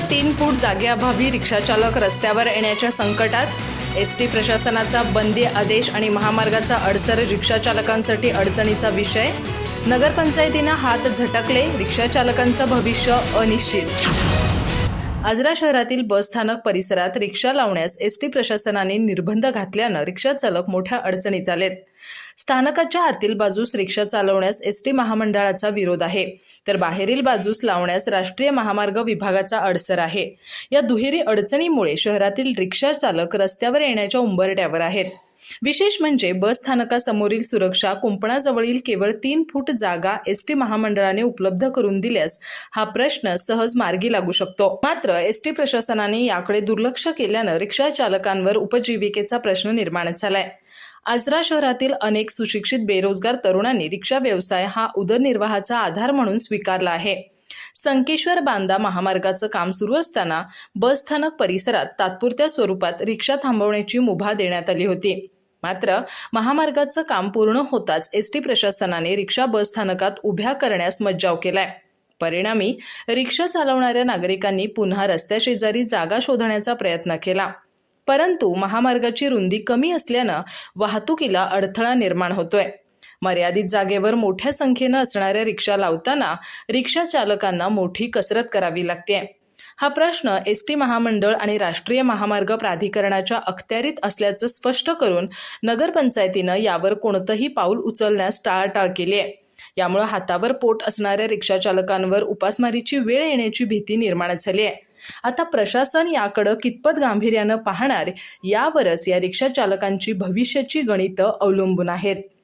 तीन फूट जागेअभावी रिक्षाचालक रस्त्यावर येण्याच्या संकटात एस टी प्रशासनाचा बंदी आदेश आणि महामार्गाचा अडसर रिक्षाचालकांसाठी अडचणीचा विषय नगरपंचायतीनं हात झटकले रिक्षाचालकांचं भविष्य अनिश्चित. आजरा शहरातील बसस्थानक परिसरात रिक्षा लावण्यास एस टी प्रशासनाने निर्बंध घातल्यानं रिक्षा चालक मोठ्या अडचणीत आलेत. स्थानकाच्या आतील बाजूस रिक्षा चालवण्यास एस टी महामंडळाचा विरोध आहे. तर बाहेरील बाजूस लावण्यास राष्ट्रीय महामार्ग विभागाचा अडसर आहे. या दुहेरी अडचणीमुळे शहरातील रिक्षा चालक रस्त्यावर येण्याच्या उंबरट्यावर आहेत. विशेष म्हणजे बस स्थानकासमोरील सुरक्षा कुंपणाजवळील केवळ तीन फूट जागा एस टी महामंडळाने उपलब्ध करून दिल्यास हा प्रश्न सहज मार्गी लागू शकतो. मात्र एस टी प्रशासनाने याकडे दुर्लक्ष केल्यानं रिक्षा चालकांवर उपजीविकेचा प्रश्न निर्माण झालाय. आजरा शहरातील अनेक सुशिक्षित बेरोजगार तरुणांनी रिक्षा व्यवसाय हा उदरनिर्वाहाचा आधार म्हणून स्वीकारला आहे. संकेश्वर बांदा महामार्गाचं काम सुरू असताना बसस्थानक परिसरात तात्पुरत्या स्वरूपात रिक्षा थांबवण्याची मुभा देण्यात आली होती. मात्र महामार्गाचं काम पूर्ण होताच एस टी प्रशासनाने रिक्षा बसस्थानकात उभ्या करण्यास मज्जाव केलाय. परिणामी रिक्षा चालवणाऱ्या नागरिकांनी पुन्हा रस्त्याशेजारी जागा शोधण्याचा प्रयत्न केला. परंतु महामार्गाची रुंदी कमी असल्यानं वाहतुकीला अडथळा निर्माण होतोय. मर्यादित जागेवर मोठ्या संख्येनं असणाऱ्या रिक्षा लावताना रिक्षा चालकांना मोठी कसरत करावी लागते. हा प्रश्न एस टी महामंडळ आणि राष्ट्रीय महामार्ग प्राधिकरणाच्या अखत्यारीत असल्याचं स्पष्ट करून नगरपंचायतीनं यावर कोणतंही पाऊल उचलण्यास टाळाटाळ केली आहे यामुळे हातावर पोट असणाऱ्या रिक्षाचालकांवर उपासमारीची वेळ येण्याची भीती निर्माण झाली आहे आता प्रशासन याकडं कितपत गांभीर्यानं पाहणार यावरच या रिक्षाचालकांची भविष्याची गणितं अवलंबून आहेत.